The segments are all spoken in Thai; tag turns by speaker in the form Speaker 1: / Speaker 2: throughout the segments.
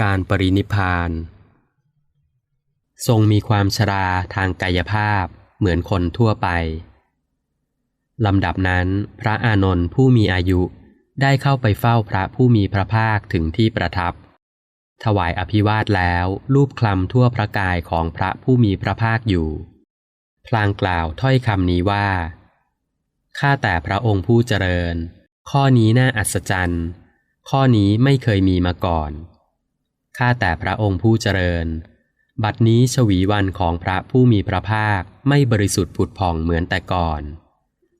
Speaker 1: การปรินิพาน ทรงมีความชราทางกายภาพเหมือนคนทั่วไปลำดับนั้นพระอานนท์ผู้มีอายุได้เข้าไปเฝ้าพระผู้มีพระภาคถึงที่ประทับ ถวายอภิวาทแล้วรูปคลำทั่วพระกายของพระผู้มีพระภาคอยู่ พลางกล่าวถ้อยคำนี้ว่า ข้าแต่พระองค์ผู้เจริญ ข้อนี้น่าอัศจรรย์ ข้อนี้ไม่เคยมีมาก่อน ข้าแต่พระองค์ผู้เจริญ บัดนี้ชวีวันของพระผู้มีพระภาคไม่บริสุทธิ์ผุดผ่องเหมือนแต่ก่อน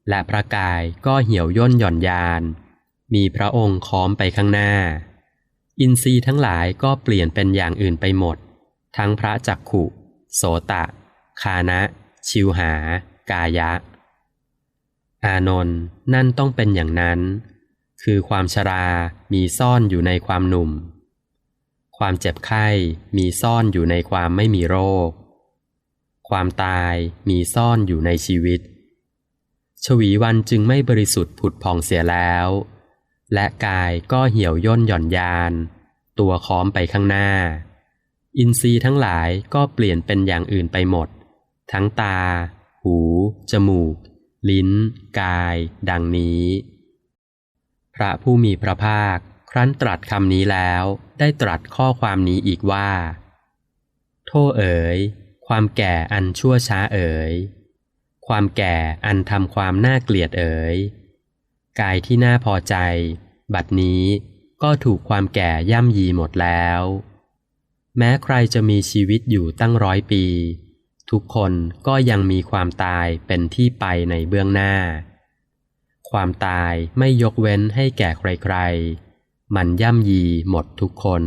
Speaker 1: และพระกายก็เหี่ยวย่นหย่อนยาน มีพระองค์ค้อมไปข้างหน้า อินทรีย์ทั้งหลายก็เปลี่ยนเป็นอย่างอื่นไปหมด ทั้งพระจักขุ โสตะ คานะ ชิวหา กายะ อานนท์นั่นต้องเป็นอย่างนั้น คือความชรา มีซ่อนอยู่ในความหนุ่ม ความเจ็บไข้มีซ่อนอยู่ในความไม่มีโรค ความตายมีซ่อนอยู่ในชีวิต ชวีวันจึงไม่บริสุทธิ์ผุดผ่องเสียแล้ว และกายก็เหี่ยวย่นหย่อนยาน ตัวค้อมไปข้างหน้า อินทรีย์ทั้งหลายก็เปลี่ยนเป็นอย่างอื่นไปหมด ทั้งตา หู จมูก ลิ้น กาย ดังนี้ พระผู้มีพระภาค ครั้นตรัสคำนี้แล้วได้ตรัสข้อความนี้อีกว่า โทษเอ๋ย ความแก่อันชั่วช้าเอ๋ย ความแก่อันทำความน่าเกลียดเอ๋ย กายที่น่าพอใจ บัดนี้ก็ถูกความแก่ย่ำยีหมดแล้ว แม้ใครจะมีชีวิตอยู่ตั้งร้อยปี ทุกคนก็ยังมีความตายเป็นที่ไปในเบื้องหน้า ความตายไม่ยกเว้นให้แก่ใครๆ มันย่ำยีหมดทุกคน